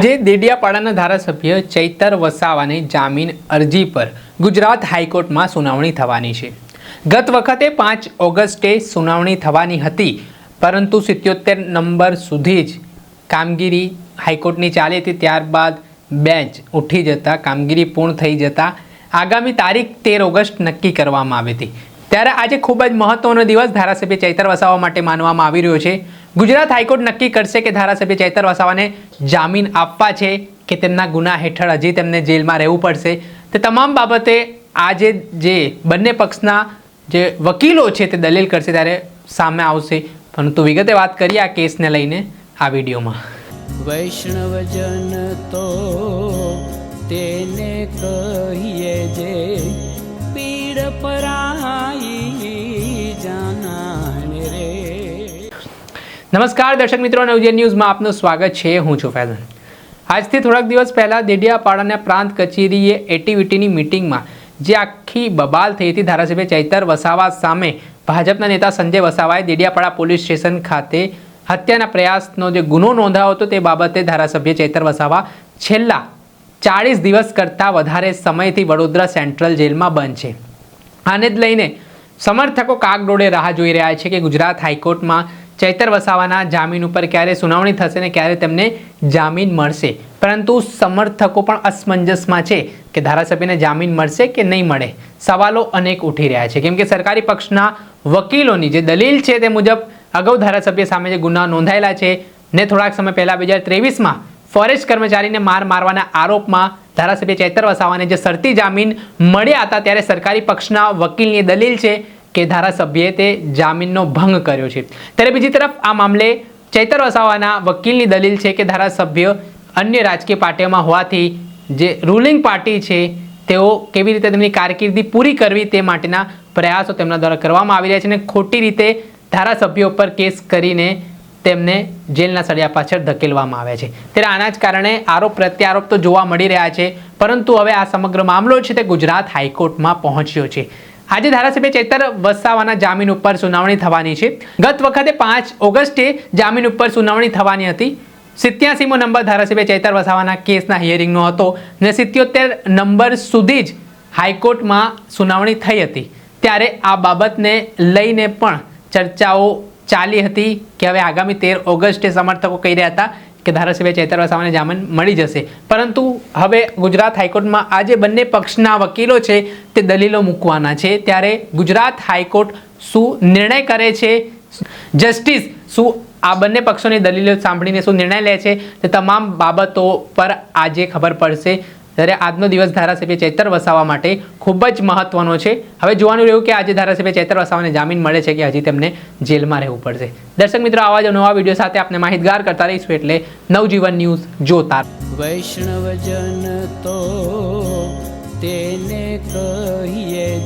આજે દેડિયાપાડાના ધારાસભ્ય ચૈતર વસાવાની જામીન અરજી પર ગુજરાત હાઈકોર્ટમાં સુનાવણી થવાની છે. ગત વખતે પાંચ ઓગસ્ટે સુનાવણી થવાની હતી, પરંતુ સિત્યોતેર નંબર સુધી જ કામગીરી હાઈકોર્ટની ચાલી હતી. ત્યારબાદ બેન્ચ ઉઠી જતા કામગીરી પૂર્ણ થઈ જતા આગામી તારીખ તેર ઓગસ્ટ નક્કી કરવામાં આવી હતી. ત્યારે આજે ખૂબ જ મહત્વનો દિવસ ધારાસભ્ય ચૈતર વસાવા માટે માનવામાં આવી રહ્યો છે. ગુજરાત હાઈકોર્ટ નક્કી કરશે કે ધારાસભ્ય ચૈતર વસાવાને જામીન આપવા છે કે તેમના ગુના હેઠળ હજી તેમને જેલમાં રહેવું પડશે. તે તમામ બાબતે આજે જે બંને પક્ષના જે વકીલો છે તે દલીલ કરશે ત્યારે સામે આવશે. પરંતુ વિગતે વાત કરીએ આ કેસને લઈને આ વિડીયોમાં. વૈષ્ણવજન તો તેને કહીએ જે નમસ્કાર દર્શક મિત્રો નવજીવન ન્યૂઝમાં આપનું સ્વાગત છે. હું છું ફૈઝન. આજથી થોડાક દિવસ પહેલાં દેડિયાપાડાના પ્રાંત કચેરીએ એટીવીટીની મિટિંગમાં જે આખી બબાલ થઈ હતી, ધારાસભ્ય ચૈતર વસાવા સામે ભાજપના નેતા સંજય વસાવાએ દેડિયાપાડા પોલીસ સ્ટેશન ખાતે હત્યાના પ્રયાસનો જે ગુનો નોંધાયો હતો, તે બાબતે ધારાસભ્ય ચૈતર વસાવા છેલ્લા ચાળીસ દિવસ કરતાં વધારે સમયથી વડોદરા સેન્ટ્રલ જેલમાં બંધ છે. આને જ લઈને સમર્થકો કાગડોળે રાહ જોઈ રહ્યા છે કે ગુજરાત હાઈકોર્ટમાં ચૈતર વસાવાના જામીન ઉપર ક્યારે સુનાવણી થશે ને ક્યારે તેમને જામીન મળશે? પરંતુ સમર્થકો પણ અસમંજસમાં છે કે ધારાસભ્યને જામીન મળશે કે નહીં મળે? સવાલો અનેક ઉઠી રહ્યા છે. કેમ કે સરકારી પક્ષના વકીલોની જે દલીલ છે તે મુજબ અગાઉ ધારાસભ્ય સામે જે ગુના નોંધાયેલા છે ને થોડાક સમય પહેલા બે હજાર ત્રેવીસમાં ફોરેસ્ટ કર્મચારીને માર મારવાના આરોપમાં ધારાસભ્ય ચૈતર વસાવાને જે શરતી જામીન મળ્યા હતા ત્યારે સરકારી પક્ષના વકીલની દલીલ છે કે ધારાસભ્યે તે જામીનનો ભંગ કર્યો છે. ત્યારે બીજી તરફ આ મામલે ચૈતર વસાવાના વકીલની દલીલ છે કે ધારાસભ્ય અન્ય રાજકીય પાર્ટીઓમાં હોવાથી જે રૂલિંગ પાર્ટી છે, તેઓ કેવી રીતે તેમની કારકિર્દી પૂરી કરવી તે માટેના પ્રયાસો તેમના દ્વારા કરવામાં આવી રહ્યા છે અને ખોટી રીતે ધારાસભ્યો પર કેસ કરીને તેમને જેલના સળિયા પાછળ ધકેલવામાં આવ્યા છે. ત્યારે આના જ કારણે આરોપ પ્રત્યારોપ તો જોવા મળી રહ્યા છે, પરંતુ હવે આ સમગ્ર મામલો છે તે ગુજરાત હાઈકોર્ટમાં પહોંચ્યો છે. આજે ધારાસભ્ય ચેતર વસાવાના જામીન ઉપર સુનાવણી થવાની છે. ગત વખતે પાંચ ઓગસ્ટે જામીન ઉપર સુનાવણી થવાની હતી. સિત્યાસીમો નંબર ધારાસભ્ય ચેતર વસાવાના કેસના હિયરિંગનો હતો અને સિત્યોતેર નંબર સુધી જ હાઈકોર્ટમાં સુનાવણી થઈ હતી. ત્યારે આ બાબતને લઈને પણ ચર્ચાઓ ચાલી હતી કે હવે આગામી તેર ઓગસ્ટે સમર્થકો કહી રહ્યા હતા કે ધારાસભ્ય ચૈતર વસાવાને જામીન મળી જશે. પરંતુ હવે ગુજરાત હાઈકોર્ટમાં આજે બંને પક્ષના વકીલો છે તે દલીલો મૂકવાના છે. ત્યારે ગુજરાત હાઈકોર્ટ શું નિર્ણય કરે છે? જસ્ટિસ શું આ બંને પક્ષોની દલીલો સાંભળીને શું નિર્ણય લે છે? તે તમામ બાબતો પર આજે ખબર પડશે. ત્યારે આજનો દિવસ ધારાસભ્ય ચેતર વસાવા માટે ખૂબ જ મહત્વનો છે. હવે જોવાનું રહ્યું કે આજે ધારાસભ્ય ચેતર વસાવાને જામીન મળે છે કે હજી તેમને જેલમાં રહેવું પડશે. દર્શક મિત્રો, આવા જ નવા વીડિયો સાથે આપણે માહિતગાર કરતા રહીશું એટલે નવજીવન ન્યૂઝ જોતા વૈષ્ણવજન તો તેને કહીએ